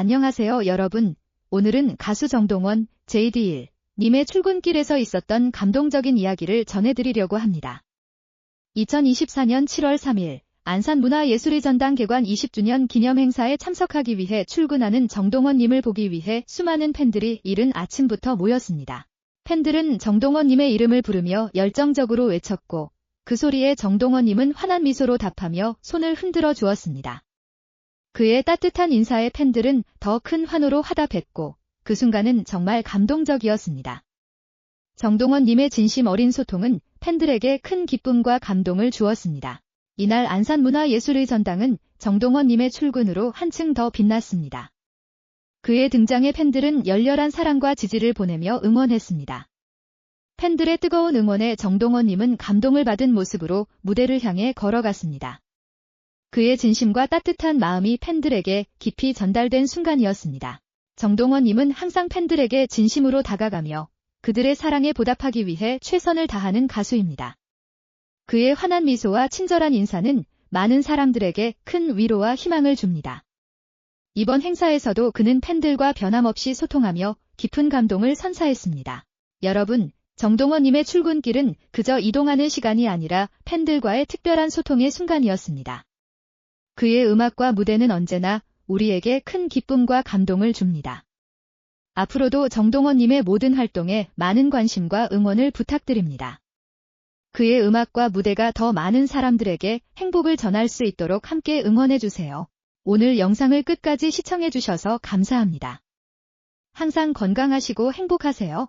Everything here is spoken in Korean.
안녕하세요 여러분. 오늘은 가수 정동원, JD1 님의 출근길에서 있었던 감동적인 이야기를 전해드리려고 합니다. 2024년 7월 3일 안산문화예술의 전당 개관 20주년 기념 행사에 참석하기 위해 출근하는 정동원 님을 보기 위해 수많은 팬들이 이른 아침부터 모였습니다. 팬들은 정동원 님의 이름을 부르며 열정적으로 외쳤고 그 소리에 정동원 님은 환한 미소로 답하며 손을 흔들어 주었습니다. 그의 따뜻한 인사에 팬들은 더 큰 환호로 화답했고 그 순간은 정말 감동적이었습니다. 정동원 님의 진심 어린 소통은 팬들에게 큰 기쁨과 감동을 주었습니다. 이날 안산문화예술의 전당은 정동원 님의 출근으로 한층 더 빛났습니다. 그의 등장에 팬들은 열렬한 사랑과 지지를 보내며 응원했습니다. 팬들의 뜨거운 응원에 정동원 님은 감동을 받은 모습으로 무대를 향해 걸어갔습니다. 그의 진심과 따뜻한 마음이 팬들에게 깊이 전달된 순간이었습니다. 정동원 님은 항상 팬들에게 진심으로 다가가며 그들의 사랑에 보답하기 위해 최선을 다하는 가수입니다. 그의 환한 미소와 친절한 인사는 많은 사람들에게 큰 위로와 희망을 줍니다. 이번 행사에서도 그는 팬들과 변함없이 소통하며 깊은 감동을 선사했습니다. 여러분, 정동원님의 출근길은 그저 이동하는 시간이 아니라 팬들과의 특별한 소통의 순간이었습니다. 그의 음악과 무대는 언제나 우리에게 큰 기쁨과 감동을 줍니다. 앞으로도 정동원님의 모든 활동에 많은 관심과 응원을 부탁드립니다. 그의 음악과 무대가 더 많은 사람들에게 행복을 전할 수 있도록 함께 응원해주세요. 오늘 영상을 끝까지 시청해주셔서 감사합니다. 항상 건강하시고 행복하세요.